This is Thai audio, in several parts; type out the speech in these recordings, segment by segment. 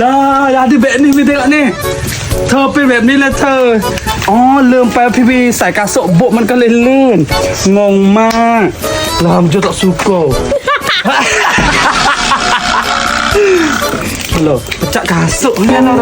Lah, ada beg ni, Pi tengok ni. เธอเป็นแบบนี้แหละเธอ อ๋อ ลืมไปพี่บีใส่กาโซโบะมันก็เลยลื่น งงมากลามจะต้องซูโกฮัลโหลจะกาโซเนี่ยนะ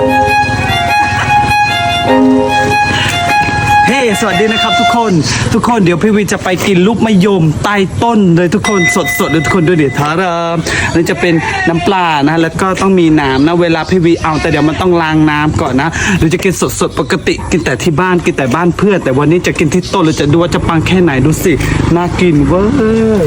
เฮ้ สวัสดีนะครับทุกคน ทุกคนเดี๋ยวพี่วีจะไปกินลูกมะยมใต้ต้นเลยทุกคนสดๆเลยทุกคนด้วยเดี๋ยวทารามนี่จะเป็นน้ำปลานะ แล้วก็ต้องมีน้ำนะ เวลาพี่วีเอาแต่เดี๋ยวมันต้องล้างน้ำก่อนนะหรือจะกินสดๆปกติกินแต่ที่บ้านกินแต่บ้านเพื่อน แต่วันนี้จะกินที่ต้นเราจะดูว่าจะปังแค่ไหนดูสิน่ากินเว้ย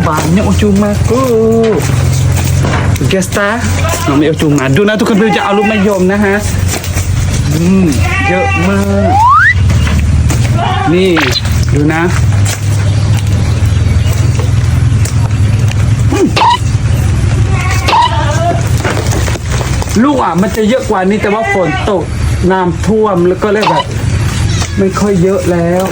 banyak ujung aku Gesta Ambil ujung madu na tu kan beli alu mayom nah ha. Hmm เยอะมากนี่ดูนะอืมลูกอะมันจะเยอะกว่านี้แต่ว่าฝนตกน้ำท่วมแล้วก็เลยแบบไม่ค่อยเยอะแล้ว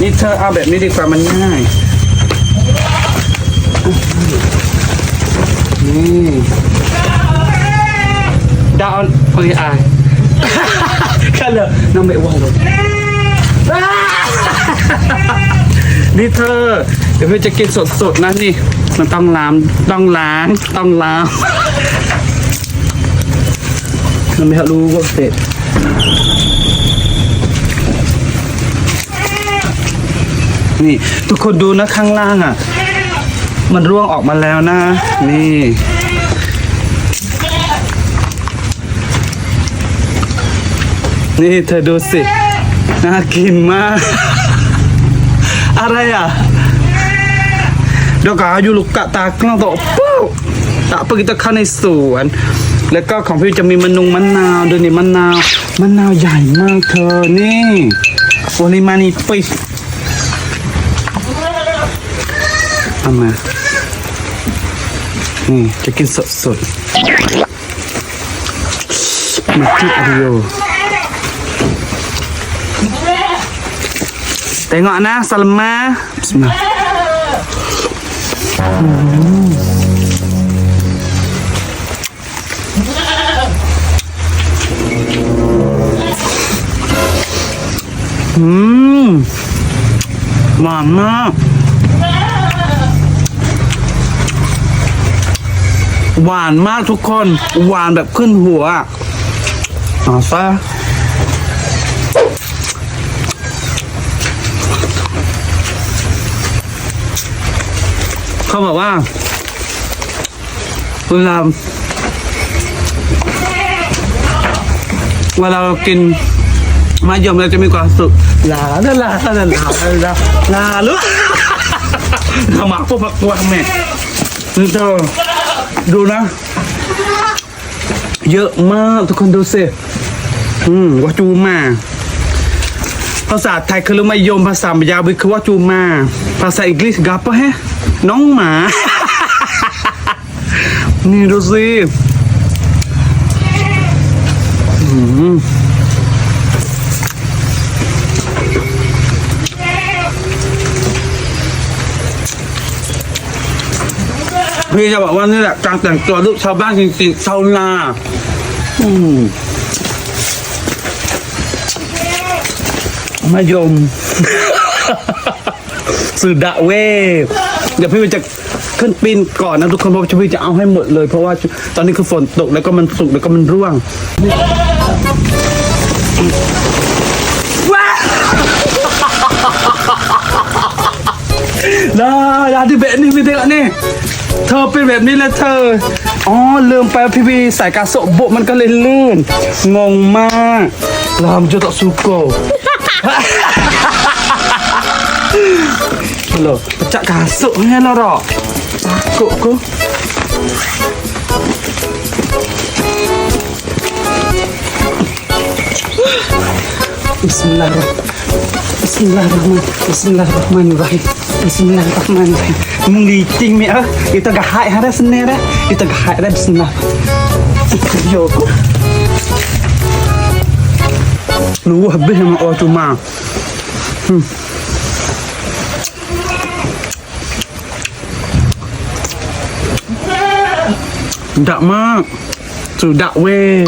นี่เธอเอาแบบนี้ดีกว่ามันง่ายนี่ดาวโอเคอายแค่เลยน้องไม่ว่าหรอกนี่เธอ เดี๋ยวเพื่อจะกินสดๆนะนี่ มันต้องล้างต้องล้างต้องล้างมันไม่รู้ว่าเสร็จ นี่ ทุกคนดูนะข้างล่างอะ มันร่วงออกมาแล้วนะ นี่ นี่เธอดูสิน่ากินมาก อะไรอะเดี๋ยวก็อายุลูกกะตากล้องตัวปุ๊บตะปกิตะข้าในสวน แล้วก็ของพี่จะมีมะนุงมะนาวดูนี่มะนาวมะนาวใหญ่มากเธอนี่โอลิมานีปิ เอามา นี่จะกินสดสดๆมาที่อาริโอ Tengok nah Salma. Bismillah. Hmm. หวานมาก หวานมากทุกคน หวานแบบขึ้นหัวอะเอาซะเขาบอกว่าเวลาเวลาเรากินมายมเราจะมีความสุขลาลาลาลาลาลาลาลุทำหมาพวกพักตัวแม่นี่เธอ ดูนะ เยอะมากทุกคนดูสิอืมว่าจูมา ภาษาไทยคือมายมภาษามายาวิคือว่าจูมา ภาษาอังกฤษกับปะแฮะน้องหมา นี่ดูสิอืม พี่จะบอกว่านี่แหละการแต่งตัวลูกชาวบ้านจริงๆชาวนาอืมมายม สุดะเวเดี๋ยวพี่วิจะขึ้นปีนก่อนนะทุกคนเพราะว่าพี่จะเอาให้หมดเลย เพราะว่าตอนนี้คือฝนตกแล้วก็มันสุกแล้วก็มันร่วงว้า ลาลาที่แบบนี้พี่เด็กนี่ เธอเป็นแบบนี้แหละเธอ อ๋อลืมไปว่าพี่บีใส่กาโซะโบะมันก็เลยลื่น งงมากลามจะต้องซูโกฮัลโหลจะกาโซะให้เราหรอโกโกบิสมิลลาห์บิ Bismillahirrahmanirrahim. Bismillahirrahmanirrahim. Bismillahirrahmanirrahim. Mengiting mi ah. Itu gahai hara senera. Itu gahai hara bismillah. Yo. Lu habis sama oh cuma. Hmm. Tak mak. Sudah weh.